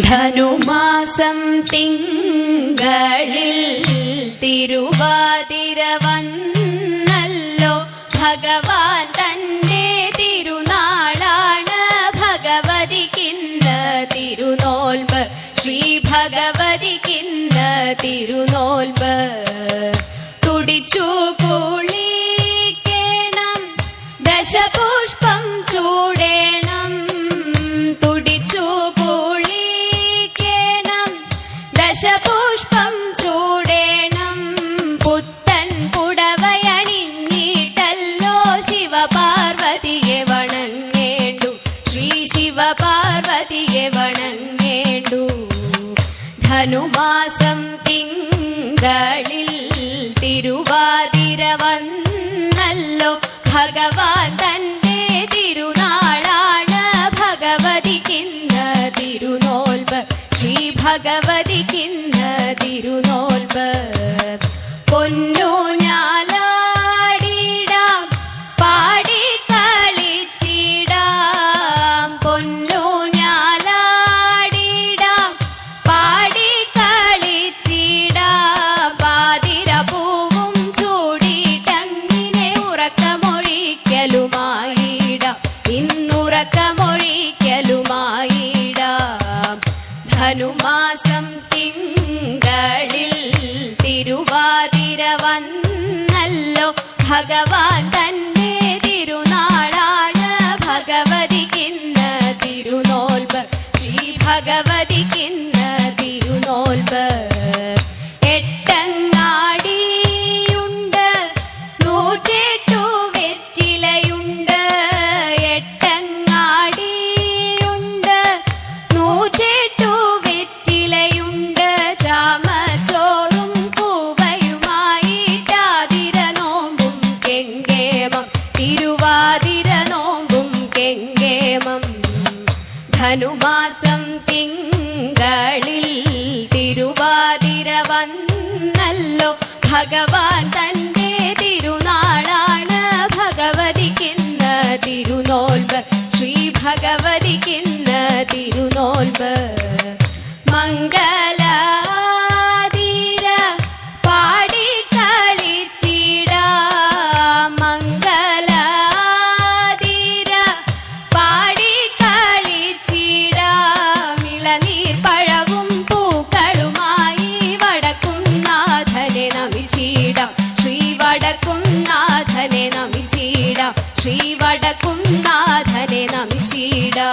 ധനുമാസം തിങ്കളിൽ തിരുവാതിര വന്നല്ലോ ഭഗവാൻ തന്റെ തിരുനാളാണ് ഭഗവതിക്കിന്ന്. തിരുനോൽമ്പ് ശ്രീ ഭഗവതിക്കിന്ന് തിരുനോൽമ്പ് തുടിച്ചു കുളിക്കേണം. ദശപുഷ്പം ശിവപാർവതിയെ വണങ്ങേണ്ടു. ധനുമാസം തിങ്കളിൽ തിരുവാതിര വന്നല്ലോ. ഭഗവാൻ തന്റെ തിരുനാളാണ് ഭഗവതിക്കിന്ന് തിരുനോൽബ് ശ്രീ ഭഗവതിക്കിന്ന് തിരുനോൽബ് പൊന്നു ഞാലാടിടാം ധനുമാസം തിങ്കളിൽ തിരുവാതിര വന്നല്ലോ. ഭഗവാൻ തന്റെ തിരുനാളാണ്. ഭഗവതിക്കിന്ന് തിരുനോൽബ്. ശ്രീ ഭഗവതിക്കിന്ന് കെങ്കേമം തിരുവാതിര നോമ്പും കെങ്കേമം. ധനുമാസം തിങ്കളിൽ തിരുവാതിര വന്നല്ലോ. ഭഗവാൻ തന്റെ തിരുനാളാണ് ഭഗവതിക്കിന്ന് തിരുനോൽവ് ശ്രീ ഭഗവതിക്കിന്ന് തിരുനോൽവ് മംഗള ശ്രീവടക്കുന്നാഥനെ നമിച്ചീടാ